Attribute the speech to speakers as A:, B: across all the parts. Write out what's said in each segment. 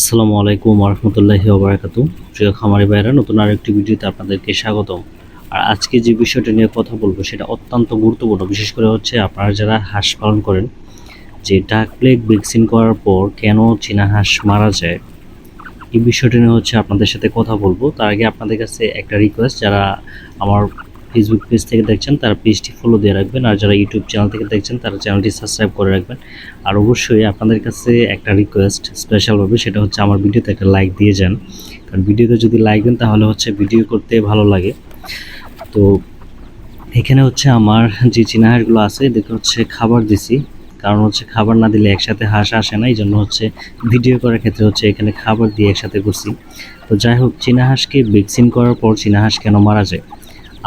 A: আসসালামু আলাইকুম রহমতুল্লাহি ওবরাকাত প্রিয় খামারি ভাইরা নতুন আরেকটি ভিডিওতে আপনাদেরকে স্বাগতম। আর আজকে যে বিষয়টা নিয়ে কথা বলব, সেটা অত্যন্ত গুরুত্বপূর্ণ। বিশেষ করে হচ্ছে আপনারা যারা হাঁস পালন করেন, যে ডাক প্লেগ ভ্যাকসিন করার পর কেন চীনা হাঁস মারা যায়, এই বিষয়টা নিয়ে হচ্ছে আপনাদের সাথে কথা বলব। তার আগে আপনাদের কাছে একটা রিকোয়েস্ট যারা আমার ফেসবুক পেজ থেকে দেখছেন, তারা পেজটি ফলো দিয়ে রাখবেন। আর যারা ইউটিউব চ্যানেল থেকে দেখছেন, তারা চ্যানেলটি সাবস্ক্রাইব করে রাখবেন। আর অবশ্যই আপনাদের কাছে একটা রিকোয়েস্ট স্পেশালভাবে সেটা হচ্ছে আমার ভিডিওতে একটা লাইক দিয়ে যান। কারণ ভিডিওতে যদি লাইক দেন, তাহলে হচ্ছে ভিডিও করতে ভালো লাগে। তো এখানে হচ্ছে আমার যে চীনা হাঁসগুলো আছে, এদেরকে হচ্ছে খাবার দিছি। কারণ হচ্ছে খাবার না দিলে একসাথে হাঁস আসে না এই জন্য হচ্ছে ভিডিও করার ক্ষেত্রে হচ্ছে এখানে খাবার দিয়ে একসাথে করছি। তো যাই হোক, চীনা হাঁসকে ভ্যাকসিন করার পর চীনা কেন মারা যায়?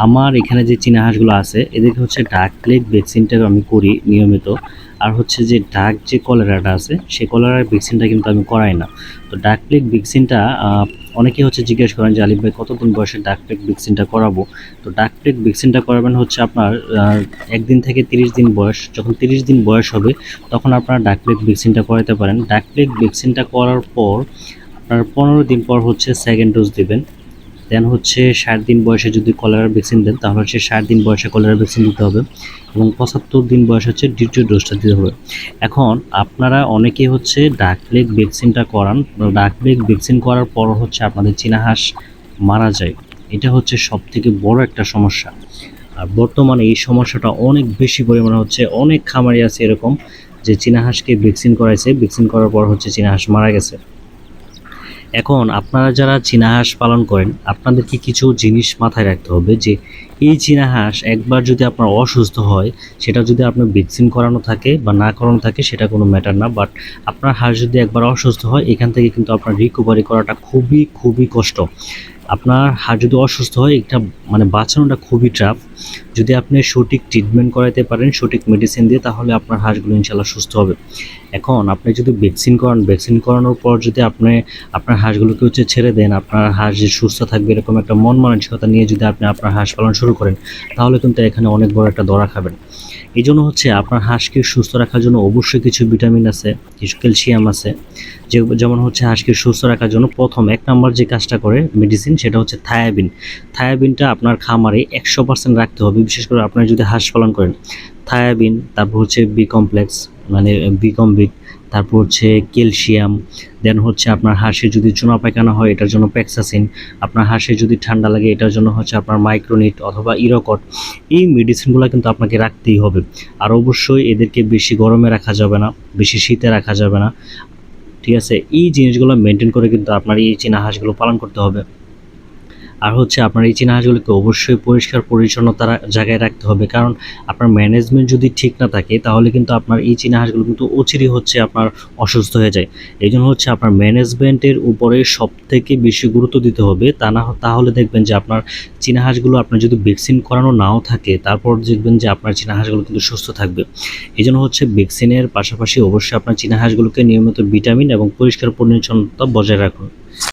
A: আমার এখানে যে চীনা হাঁসগুলো আছে, এদেরকে হচ্ছে ডাক প্লেগ ভ্যাকসিনটা আমি করি নিয়মিত। আর হচ্ছে যে ডাক যে কলেরাটা আছে সেই কলেরার ভ্যাকসিনটা কিন্তু আমি করাই না। তো ডাক প্লেগ ভ্যাকসিনটা অনেকে হচ্ছে জিজ্ঞেস করেন যে, আলিফ ভাই, কতদিন বয়সে ডাক প্লেগ ভ্যাকসিনটা করাবো? তো ডাক প্লেগ ভ্যাকসিনটা করাবেন হচ্ছে আপনার একদিন থেকে তিরিশ দিন বয়স। যখন তিরিশ দিন বয়স হবে, তখন আপনারা ডাক প্লেগ ভ্যাকসিনটা করাতে পারেন। ডাক প্লেগ ভ্যাকসিনটা করার পর, আপনার পনেরো দিন পর হচ্ছে সেকেন্ড ডোজ দিবেন। দেন হচ্ছে ষাট দিন বয়সে যদি কলেরার ভ্যাকসিন দেন, তাহলে হচ্ছে ষাট দিন বয়সে কলেরার ভ্যাকসিন দিতে হবে এবং পঁচাত্তর দিন বয়সে হচ্ছে দ্বিতীয় ডোজটা দিতে হবে। এখন আপনারা অনেকেই হচ্ছে ডাক প্লেগ ভ্যাকসিনটা করান। ডাক প্লেগ ভ্যাকসিন করার পর হচ্ছে আপনাদের চীনা হাঁস মারা যায়। এটা হচ্ছে সব থেকে বড় একটা সমস্যা। আর বর্তমানে এই সমস্যাটা অনেক বেশি পরিমাণে হচ্ছে, অনেক খামারি আছে এরকম যে চীনা হাঁসকে ভ্যাকসিন করাইছে। ভ্যাকসিন করার পর হচ্ছে চীনা হাঁস মারা গেছে। এখন আপনারা যারা চীনাহাঁস পালন করেন, আপনাদেরকে কিছু জিনিস মাথায় রাখতে হবে যে, এই চীনাহাঁস একবার যদি আপনার অসুস্থ হয়, সেটা যদি আপনার ভ্যাকসিন করানো থাকে বা না করানো থাকে, সেটা কোনো ম্যাটার না। বাট আপনার হাঁস যদি একবার অসুস্থ হয়, এখান থেকে কিন্তু আপনার রিকভারি করাটা খুবই খুবই কষ্ট। আপনার হাঁস যদি অসুস্থ হয়, এটা মানে বাঁচানোটা খুবই টাফ যদি আপনি সঠিক ট্রিটমেন্ট করাতে পারেন, সঠিক মেডিসিন দিয়ে, তাহলে আপনার হাঁসগুলো ইনশাল্লাহ সুস্থ হবে। এখন আপনি যদি ভ্যাকসিন করান ভ্যাকসিন করানোর পর যদি আপনি, আপনার হাঁসগুলোকে হচ্ছে ছেড়ে দেন, আপনার হাঁস যে সুস্থ থাকবে, এরকম একটা মন মানসিকতা নিয়ে যদি আপনি আপনার হাঁস পালন শুরু করেন, তাহলে কিন্তু এখানে অনেক বড় একটা দরা খাবেন। এই জন্য হচ্ছে আপনার হাঁসকে সুস্থ রাখার জন্য অবশ্যই কিছু ভিটামিন আছে, কিছু ক্যালসিয়াম আছে। যে, যেমন হচ্ছে হাঁসকে সুস্থ রাখার জন্য প্রথম এক নম্বর যে কাজটা করে মেডিসিন সেটা হচ্ছে থায়াবিন। থায়াবিনটা আপনার খামারে একশো পার্সেন্ট রাখতে হবে। বিশেষ করে আপনারা যদি হাঁস পালন করেন, থায়াবিন, তারপর হচ্ছে বি কমপ্লেক্স মানে বি কমবিট তারপর হচ্ছে ক্যালসিয়াম, দেন হচ্ছে আপনার হাঁসে যদি চুনা পায়খানা হয়, এটার জন্য প্যাক্সাসিন, আপনার হাঁসে যদি ঠান্ডা লাগে, এটার জন্য হচ্ছে আপনার মাইক্রোনিট অথবা ইরোকট। এই মেডিসিনগুলো কিন্তু আপনাকে রাখতেই হবে। আর অবশ্যই এদেরকে বেশি গরমে রাখা যাবে না, বেশি শীতে রাখা যাবে না। ঠিক আছে? এই জিনিসগুলো মেনটেন করে কিন্তু আপনার এই চীনা হাঁসগুলো পালন করতে হবে। আর হচ্ছে আপনার এই চীনা হাঁসগুলোকে অবশ্যই পরিষ্কার পরিচ্ছন্নতার জায়গায় রাখতে হবে। কারণ আপনার ম্যানেজমেন্ট যদি ঠিক না থাকে, তাহলে কিন্তু আপনার এই চীনা হাঁসগুলো কিন্তু অচিরই হচ্ছে আপনার অসুস্থ হয়ে যায়। এই জন্য হচ্ছে আপনার ম্যানেজমেন্টের উপরে সব থেকে বেশি গুরুত্ব দিতে হবে। তা না তাহলে দেখবেন যে আপনার চীনা হাঁসগুলো আপনার যদি ভ্যাকসিন করানো নাও থাকে, তারপর দেখবেন যে আপনার চীনা হাঁসগুলো কিন্তু সুস্থ থাকবে। এই জন্য হচ্ছে ভ্যাকসিনের পাশাপাশি অবশ্যই আপনার চীনা হাঁসগুলোকে নিয়মিত ভিটামিন এবং পরিষ্কার, পরিচ্ছন্নতা বজায় রাখুন।